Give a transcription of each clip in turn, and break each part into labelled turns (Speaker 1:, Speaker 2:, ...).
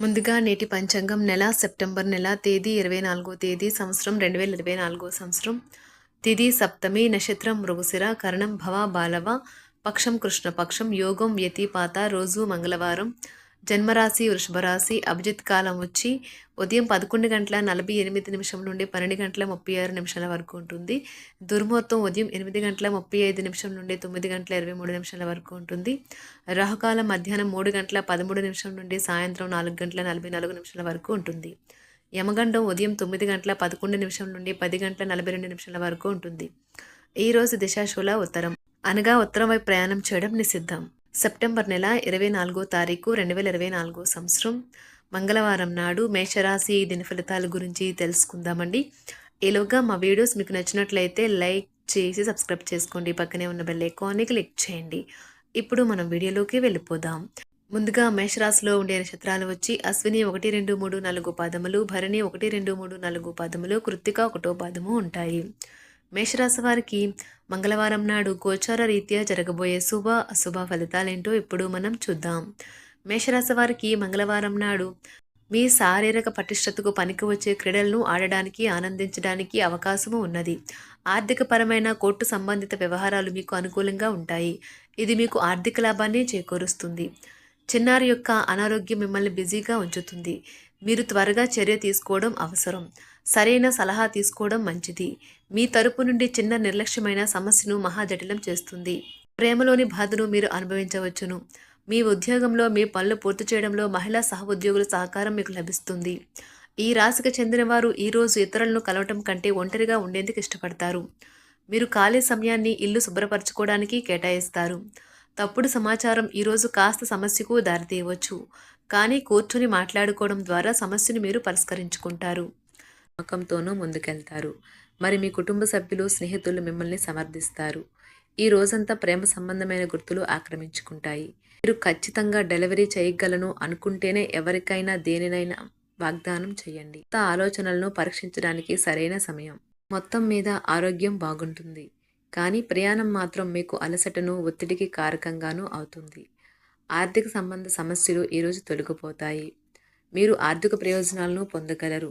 Speaker 1: ముందుగా నేటి పంచాంగం నెల సెప్టెంబర్ నెల తేదీ ఇరవై నాలుగో తేదీ సంవత్సరం రెండు వేల ఇరవై నాలుగో సంవత్సరం. తిథి సప్తమి నక్షత్రం మృగశిర కరణం భవ బాలవ పక్షం కృష్ణపక్షం యోగం వ్యతిపాత రోజు మంగళవారం. జన్మరాశి వృషభరాశి అభిజిత్ కాలం వచ్చి ఉదయం పదకొండు గంటల నలభై ఎనిమిది నిమిషం నుండి పన్నెండు గంటల ముప్పై ఆరు నిమిషాల వరకు ఉంటుంది. దుర్ముహూర్తం ఉదయం ఎనిమిది గంటల ముప్పై ఐదు నిమిషం నుండి తొమ్మిది గంటల ఇరవై మూడు నిమిషాల వరకు ఉంటుంది. రాహుకాలం మధ్యాహ్నం మూడు గంటల పదమూడు నిమిషం నుండి సాయంత్రం నాలుగు గంటల నలభై నాలుగు నిమిషాల వరకు ఉంటుంది. యమగండం ఉదయం తొమ్మిది గంటల పదకొండు నిమిషం నుండి పది గంటల నలభై రెండు నిమిషాల వరకు ఉంటుంది. ఈ రోజు దిశాశూల ఉత్తరం. అనగా ఉత్తరం వైపు ప్రయాణం చేయడం నిషిద్ధం. సెప్టెంబర్ నెల ఇరవై నాలుగో తారీఖు రెండు వేల ఇరవై నాలుగో సంవత్సరం. మంగళవారం నాడు మేషరాశి దిన ఫలితాల గురించి తెలుసుకుందామండి. ఈలోగా మా వీడియోస్ మీకు నచ్చినట్లయితే లైక్ చేసి సబ్స్క్రైబ్ చేసుకోండి. పక్కనే ఉన్న బెల్ ఐకాన్ని క్లిక్ చేయండి. ఇప్పుడు మనం వీడియోలోకి వెళ్ళిపోదాం. ముందుగా మేషరాశిలో ఉండే నక్షత్రాలు వచ్చి అశ్విని ఒకటి రెండు మూడు నాలుగు పాదములు భరణి ఒకటి రెండు మూడు నాలుగు పాదములు కృత్తిక ఒకటో పాదము ఉంటాయి. మేషరాశి వారికి మంగళవారం నాడు గోచార రీత్యా జరగబోయే శుభ అశుభ ఫలితాలేంటో ఇప్పుడు మనం చూద్దాం. మేషరాశి వారికి మంగళవారం నాడు మీ శారీరక పటిష్టతకు పనికి వచ్చే క్రీడలను ఆడడానికి ఆనందించడానికి అవకాశము ఉన్నది. ఆర్థికపరమైన కోర్టు సంబంధిత వ్యవహారాలు మీకు అనుకూలంగా ఉంటాయి. ఇది మీకు ఆర్థిక లాభాన్ని చేకూరుస్తుంది. చిన్నారి యొక్క అనారోగ్యం మిమ్మల్ని బిజీగా ఉంచుతుంది. మీరు త్వరగా చర్య తీసుకోవడం అవసరం. సరైన సలహా తీసుకోవడం మంచిది. మీ తరపు నుండి చిన్న నిర్లక్ష్యమైన సమస్యను మహాజటిలం చేస్తుంది. ప్రేమలోని బాధను మీరు అనుభవించవచ్చును. మీ ఉద్యోగంలో మీ పనులు పూర్తి చేయడంలో మహిళా సహ ఉద్యోగుల సహకారం మీకు లభిస్తుంది. ఈ రాశికి చెందిన వారు ఈరోజు ఇతరులను కలవటం కంటే ఒంటరిగా ఉండేందుకు ఇష్టపడతారు. మీరు ఖాళీ సమయాన్ని ఇల్లు శుభ్రపరచుకోవడానికి కేటాయిస్తారు. తప్పుడు సమాచారం ఈరోజు కాస్త సమస్యకు దారితీయవచ్చు. కానీ కూర్చొని మాట్లాడుకోవడం ద్వారా సమస్యను మీరు పరిష్కరించుకుంటారు. నమ్మకంతోనూ ముందుకెళ్తారు. మరి మీ కుటుంబ సభ్యులు స్నేహితులు మిమ్మల్ని సమర్థిస్తారు. ఈ రోజంతా ప్రేమ సంబంధమైన గుర్తులు ఆక్రమించుకుంటాయి. మీరు ఖచ్చితంగా డెలివరీ చేయగలను అనుకుంటేనే ఎవరికైనా దేనినైనా వాగ్దానం చేయండి. కొత్త ఆలోచనలను పరీక్షించడానికి సరైన సమయం. మొత్తం మీద ఆరోగ్యం బాగుంటుంది. కానీ ప్రయాణం మాత్రం మీకు అలసటను ఒత్తిడికి కారకంగానూ అవుతుంది. ఆర్థిక సంబంధ సమస్యలు ఈరోజు తొలగిపోతాయి. మీరు ఆర్థిక ప్రయోజనాలను పొందగలరు.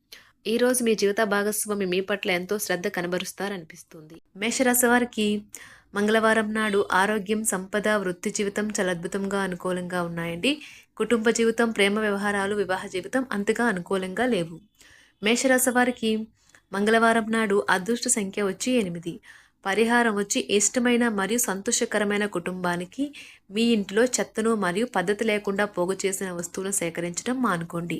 Speaker 1: ఈరోజు మీ జీవిత భాగస్వామి మీ పట్ల ఎంతో శ్రద్ధ కనబరుస్తారనిపిస్తుంది. మేషరాశి వారికి మంగళవారం నాడు ఆరోగ్యం సంపద వృత్తి జీవితం చాలా అద్భుతంగా అనుకూలంగా ఉన్నాయండి. కుటుంబ జీవితం ప్రేమ వ్యవహారాలు వివాహ జీవితం అంతగా అనుకూలంగా లేవు. మేషరాశి వారికి మంగళవారం నాడు అదృష్ట సంఖ్య వచ్చి ఎనిమిది. పరిహారం వచ్చి ఇష్టమైన మరియు సంతోషకరమైన కుటుంబానికి మీ ఇంట్లో చెత్తను మరియు పద్ధతి లేకుండా పోగు చేసిన వస్తువులను సేకరించడం మానుకోండి.